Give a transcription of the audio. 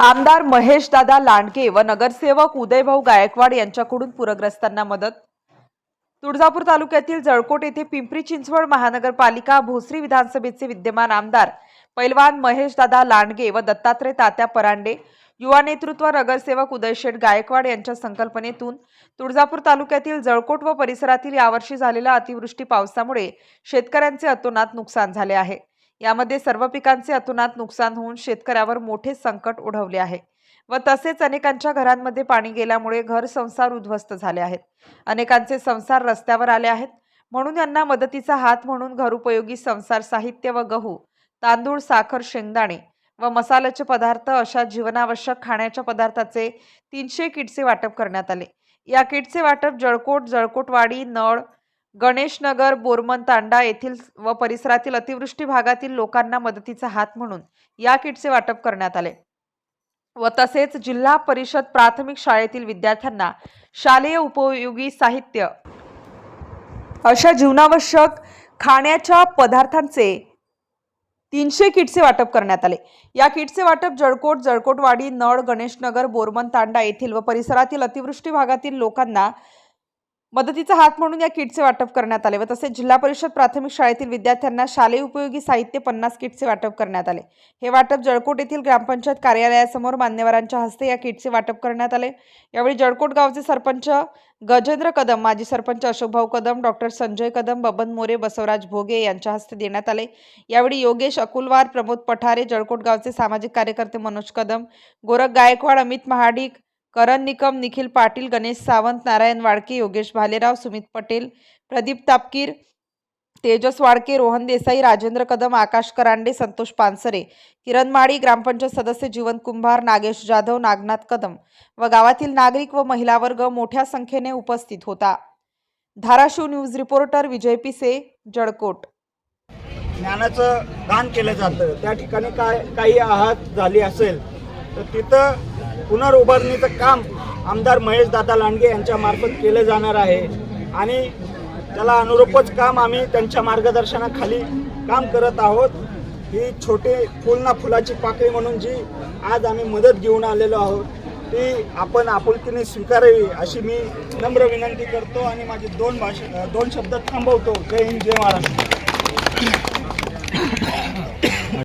आमदार महेश दादा लांडगे व नगरसेवक उदयभाऊ गायकवाड यांच्याकडून पूरग्रस्तांना मदत. तुळजापूर तालुक्यातील जळकोट येथे पिंपरी चिंचवड महानगरपालिका भोसरी विधानसभेचे विद्यमान आमदार पैलवान महेश दादा लांडगे व दत्तात्रय तात्या परांडे युवा नेतृत्व नगरसेवक उदयशेठ गायकवाड यांच्या संकल्पनेतून तुळजापूर तालुक्यातील जळकोट व परिसरातील यावर्षी झालेल्या अतिवृष्टी पावसामुळे शेतकऱ्यांचे अतोनात नुकसान झाले आहे. यामध्ये सर्व पिकांचे अतुनात नुकसान होऊन शेतकऱ्यावर मोठे संकट ओढवले आहे. व तसेच अनेकांच्या घरांमध्ये पाणी गेल्यामुळे घर संसार उद्ध्वस्त झाले आहेत. अनेकांचे संसार रस्त्यावर आले आहेत. म्हणून यांना मदतीचा हात म्हणून घरोपयोगी संसार साहित्य व गहू तांदूळ साखर शेंगदाणे व मसाल्याचे पदार्थ अशा जीवनावश्यक खाण्याच्या पदार्थाचे तीनशे किटचे वाटप करण्यात आले. या किटचे वाटप जळकोट जळकोटवाडी नळ गणेशनगर बोरमन तांडा येथील व परिसरातील अतिवृष्टी भागातील लोकांना मदतीचा हात म्हणून या किटचे वाटप करण्यात आले व तसेच जिल्हा परिषद प्राथमिक शाळेतील विद्यार्थ्यांना शालेय उपयोगी साहित्य. अशा जीवनावश्यक खाण्याच्या पदार्थांचे तीनशे किटचे वाटप करण्यात आले. या किटचे वाटप जळकोट जळकोटवाडी नळ गणेशनगर बोरमन तांडा येथील व परिसरातील अतिवृष्टी भागातील लोकांना मदतीचा हात म्हणून या किटचे वाटप करण्यात आले व तसेच जिल्हा परिषद प्राथमिक शाळेतील विद्यार्थ्यांना शालेय उपयोगी साहित्य पन्नास किटचे वाटप करण्यात आले. हे वाटप जळकोट येथील ग्रामपंचायत कार्यालयासमोर मान्यवरांच्या हस्ते या किटचे वाटप करण्यात आले. यावेळी जळकोट गावचे सरपंच गजेंद्र कदम माजी सरपंच अशोकभाऊ कदम डॉक्टर संजय कदम बबन मोरे बसवराज भोगे यांच्या हस्ते देण्यात आले. यावेळी योगेश अकुलवार प्रमोद पठारे जळकोट गावचे सामाजिक कार्यकर्ते मनोज कदम गोरख गायकवाड अमित महाडिक करण निकम निखिल पाटील गणेश सावंत नारायण वाडके योगेश भालेराव सुमित पटेल प्रदीप तापकीर तेजस वाडके रोहन देसाई राजेंद्र कदम आकाश करांडे संतोष पानसरे किरण माळी ग्रामपंचायत सदस्य जीवन कुंभार नागेश जाधव नागनाथ कदम व गावातील नागरिक व महिला वर्ग मोठ्या संख्येने उपस्थित होता. धाराशिव न्यूज रिपोर्टर विजय पिसे जळकोट. ज्ञानाचं दान केलं जातं. त्या ठिकाणी काय काही आहात झाली असेल तर तिथं पुनर्उभारणीचं काम आमदार महेश दादा लांडगे यांच्यामार्फत केलं जाणार आहे. आणि त्याला अनुरूपच काम आम्ही त्यांच्या मार्गदर्शनाखाली काम करत आहोत. ही छोटी फुलना फुलाची पाकळी म्हणून जी आज आम्ही मदत घेऊन आलेलो आहोत ती आपण आपुलकीने स्वीकारावी अशी मी नम्र विनंती करतो आणि माझे दोन भाषा दोन शब्द थांबवतो. जय हिंद जय महाराष्ट्र.